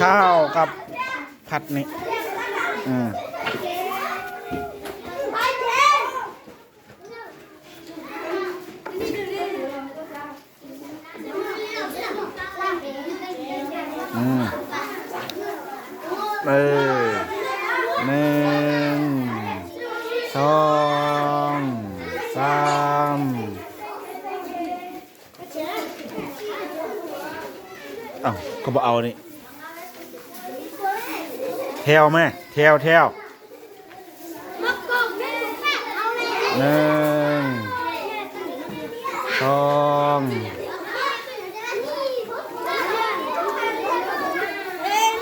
ข้าวกับผัดนี่อืมอืมเออหนึ่งสองสามเอ้าก็บอเอานี่ แถวแม่แถวแถวหนึ่งสอง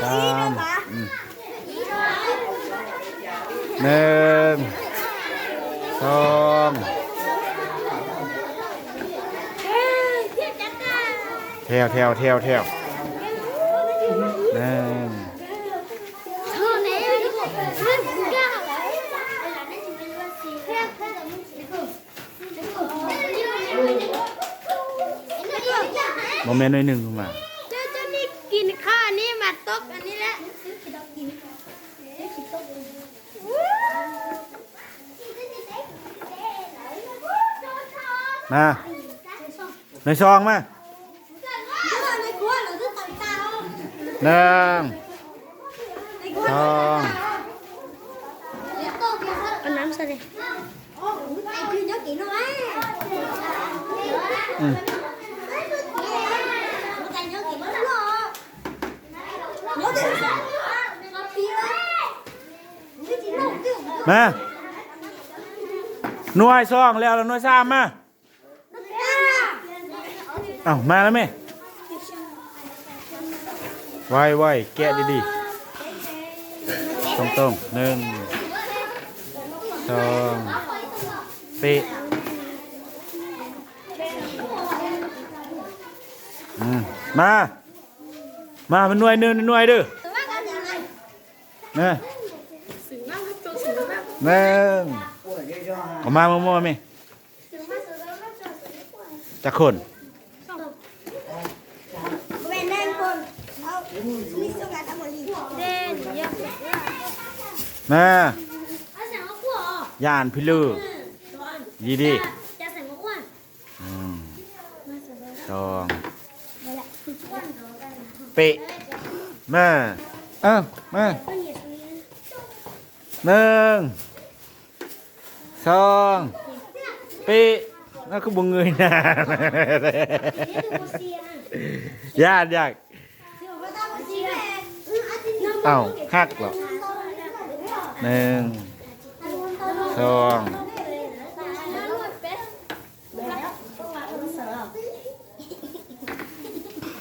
สามอืมหนึ่งสองแถวแถวแถวแถวหนึ่ง โมเมนต์หน่อยหนึ่งมาเจ้าเจ้านี่กินข้าวอันนี้มาตกอันนี้แหละมาในซองมาหนึ่งสองเอาน้ำใส่เลยอืม มาหน่วยซองแล้วแล้วหน่วยสามมาเอ้ามาแล้วไหมไวไวแกะดีๆตรงตรงๆหนึ่งสองเปะอืมมา มาเป็นหน่วยหนึ่งหน่วยเด้อนะ หนึ่งออกมามั่วๆไหมจะคนเด่นเยอะมาเอาใส่มะกรูดย่านพิลือยีดีจะใส่มะกรูดอืมสองเป๊ะมาเอ้ามาหนึ่ง สองป๊ะนั่นคือบงเงยหน้าญาติอยากเอ้าหักเหรอหนึ่งสอง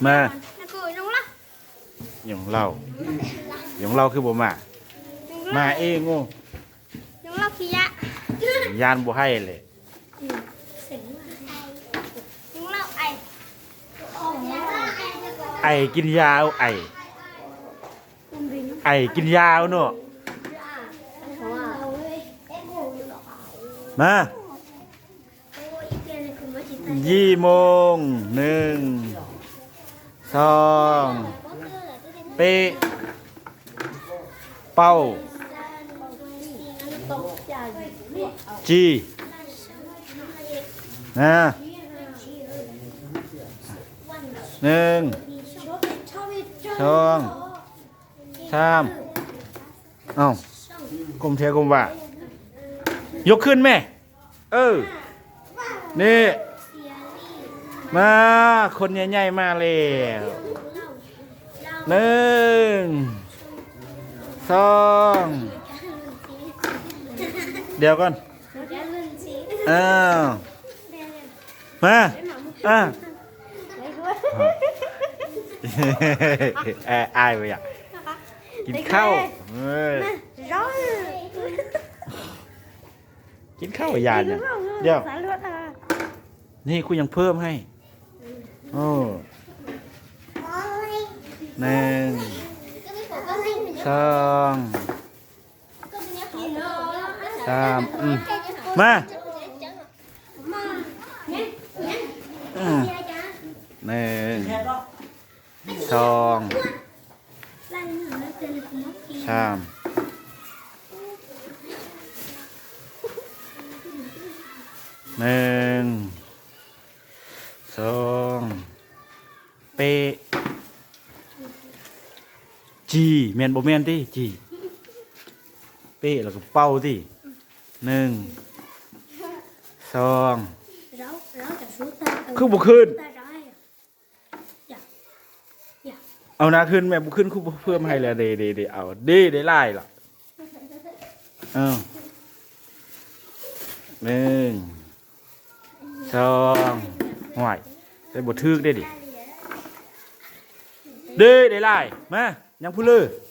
มานักกูน้องละอย่างเราอย่างเราคือบ่มามาเองโง่น้อ ยานบ่ให้เลยน้องละไอไอ้กินยาเอาไอ้ไอ้กินยาเอาเนาะมายี่โมงหนึ่งสองเป๊ะเป้า จีนะหนึ่งสองสามเอ้ากลมเทกลมว่ายกขึ้นแม่ เออ นี่ มา คนใหญ่ๆมาแล้วหนึ่งสอง เดี๋ยวก่อนอ้าวมาอะแออายไปอะกินข้าวเอ้ยร้อนกินข้าวกับยานเนี่ยเดี๋ยวสารลดอะนี่คุณยังเพิ่มให้โอ้หนึ่งสอง สามอืมมาอืมหนึ่งสองามหนึ่งส หนึ่งสองเราเราจะสู้ตาคือบ่ขึ้นตาได้อะอย่าอย่าเอานะขึ้นแม่บุขึ้นคู่เพิ่มให้แล้วเดเดเดเอาเดได้ไล่ล่ะเออหนึ่งสองห่วยได้บททึกได้ดิเดได้ไล่มายังพูดเลยเ